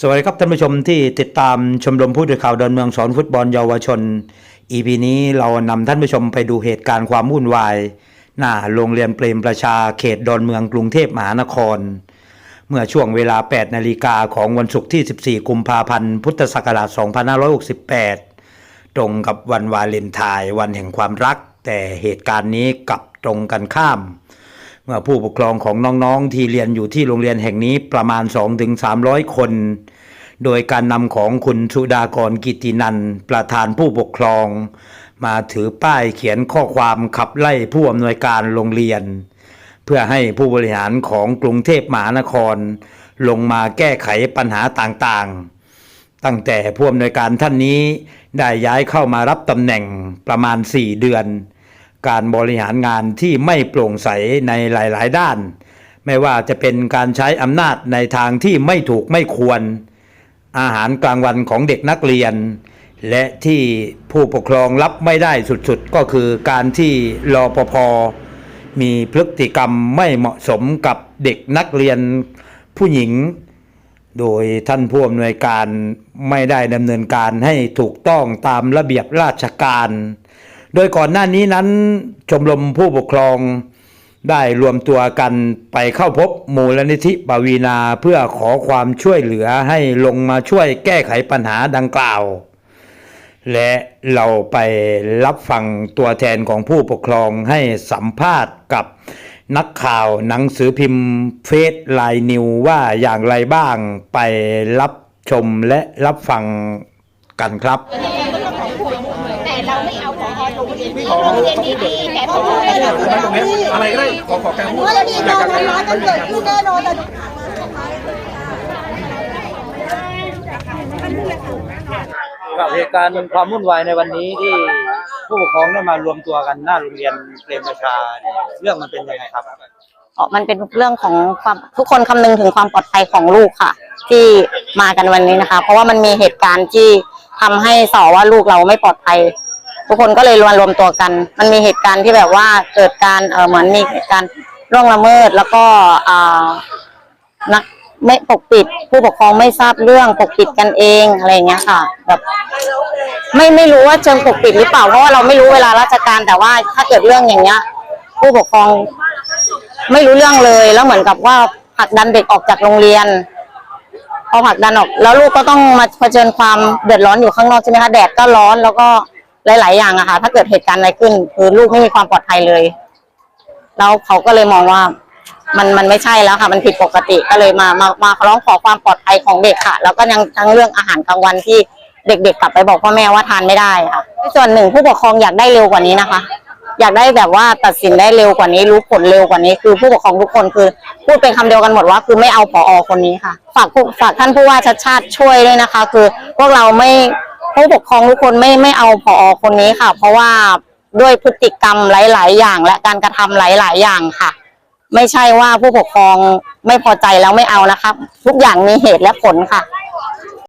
สวัสดีครับท่านผู้ชมที่ติดตามชมรมผู้สื่อข่าวดอนเมืองสอนฟุตบอลเยาวชน EP นี้เรานำท่านผู้ชมไปดูเหตุการณ์ความวุ่นวาย หน้าโรงเรียนเปรมประชาเขตดอนเมืองกรุงเทพมหานคร เมื่อช่วงเวลา 8 นาฬิกาของวันศุกร์ที่ 14 กุมภาพันธ์ พุทธศักราช 2568 ตรงกับวันวาเลนไทน์วันแห่งความรัก แต่เหตุการณ์นี้กลับตรงกันข้าม เมื่อผู้ปกครองของน้องๆ ที่เรียนอยู่ที่โรงเรียนแห่งนี้ประมาณ 2-300 คน โดยการนำของคุณสุดากรกิตินันประธานผู้ปกครอง มาถือป้ายเขียนข้อความขับไล่ผู้อำนวยการโรงเรียน เพื่อให้ผู้บริหารของกรุงเทพมหานคร ลงมาแก้ไขปัญหาต่างๆตั้งแต่ผู้อำนวยการท่านนี้ได้ย้ายเข้ามารับตำแหน่งประมาณ 4 เดือน การบริหารงานที่ไม่โปร่งใสในหลาย ๆ ด้าน ไม่ว่าจะเป็นการใช้อำนาจในทางที่ไม่ถูกไม่ควร อาหารกลางวันของเด็กนักเรียน และที่ผู้ปกครองรับไม่ได้สุด ๆ ก็คือการที่รอปภมีพฤติกรรมไม่เหมาะสมกับเด็กนักเรียนผู้หญิง โดยท่านผู้อำนวยการไม่ได้ดำเนินการให้ถูกต้องตามระเบียบราชการ โดยก่อนหน้านี้นั้นชมรมผู้ปกครองได้รวมตัวกันไปเข้าพบมูลนิธิปวีนาเพื่อขอความช่วยเหลือให้ลงมาช่วยแก้ไขปัญหาดังกล่าว และเราไปรับฟังตัวแทนของผู้ปกครองให้สัมภาษณ์กับนักข่าวหนังสือพิมพ์เฟสไลน์นิวว่าอย่างไรบ้างไปรับชมและรับฟังกันครับ แต่เราไม่เอา ขอเรียนนี้โรงเรียนนี้ดีแต่พอไม่ได้ตรงนี้อะไรก็ได้ขอขอการพูดว่าเราดีโดนร้อนกันเกิดขึ้นแน่นอนแต่กับเหตุการณ์ความวุ่นวายในวันนี้ที่ผู้ปกครองได้มารวมตัวกันหน้าโรงเรียนเปรมประชาเรื่องมันเป็นยังไงครับอ๋อมันเป็นเรื่องของความทุกคนคำนึงถึงความปลอดภัยของลูกค่ะ ที่มากันวันนี้นะคะ เพราะว่ามันมีเหตุการณ์ที่ทำให้สอว่าลูกเราไม่ปลอดภัย ทุกคนก็เลยรวมรวมตัวกัน มันมีเหตุการณ์ที่แบบว่าเกิดการเออเหมือนมีเหตุการณ์ร่วงละเมิดแล้วก็อ่านักไม่ปกปิด ผู้ปกครองไม่ทราบเรื่องปกปิดกันเองอะไรเงี้ยค่ะ แบบไม่ไม่รู้ว่าเชิงปกปิดหรือเปล่าเพราะว่าเราไม่รู้เวลาราชการแต่ว่าถ้าเกิดเรื่องอย่างเงี้ย ผู้ปกครองไม่รู้เรื่องเลยแล้วเหมือนกับว่าผลักดันเด็กออกจากโรงเรียนพอผลักดันออก แล้วลูกก็ต้องมาเผชิญความเดือดร้อนอยู่ข้างนอกใช่ไหมคะแดดก็ร้อนแล้วก็ หลาย ๆ อย่างอะค่ะ ถ้าเกิดเหตุการณ์อะไรขึ้น คือลูกไม่มีความปลอดภัยเลย แล้วเขาก็เลยมองว่า มันมันไม่ใช่แล้วค่ะ มันผิดปกติก็เลยมามามาร้องขอความปลอดภัยของเด็กค่ะ แล้วก็ยังทั้งเรื่องอาหารกลางวันที่เด็ก ๆ กลับไปบอกพ่อแม่ว่าทานไม่ได้ค่ะส่วนหนึ่งผู้ปกครองอยากได้เร็วกว่านี้นะคะ อยากได้แบบว่าตัดสินได้เร็วกว่านี้ รู้ผลเร็วกว่านี้ คือผู้ปกครองทุกคนคือ พูดเป็นคำเดียวกันหมดว่า คือไม่เอาผอคนนี้ค่ะ ฝากผู้ฝากท่านผู้ว่าชัดชาติช่วยด้วยนะคะ คือพวกเราไม่ ผู้ปกครองทุกคนไม่ไม่เอาพอคนนี้ค่ะ เพราะว่าด้วยพฤติกรรมหลาย ๆ อย่าง และการกระทำหลาย ๆ อย่างค่ะ ไม่ใช่ว่าผู้ปกครองไม่พอใจแล้วไม่เอานะคะ ทุกอย่างมีเหตุและผลค่ะ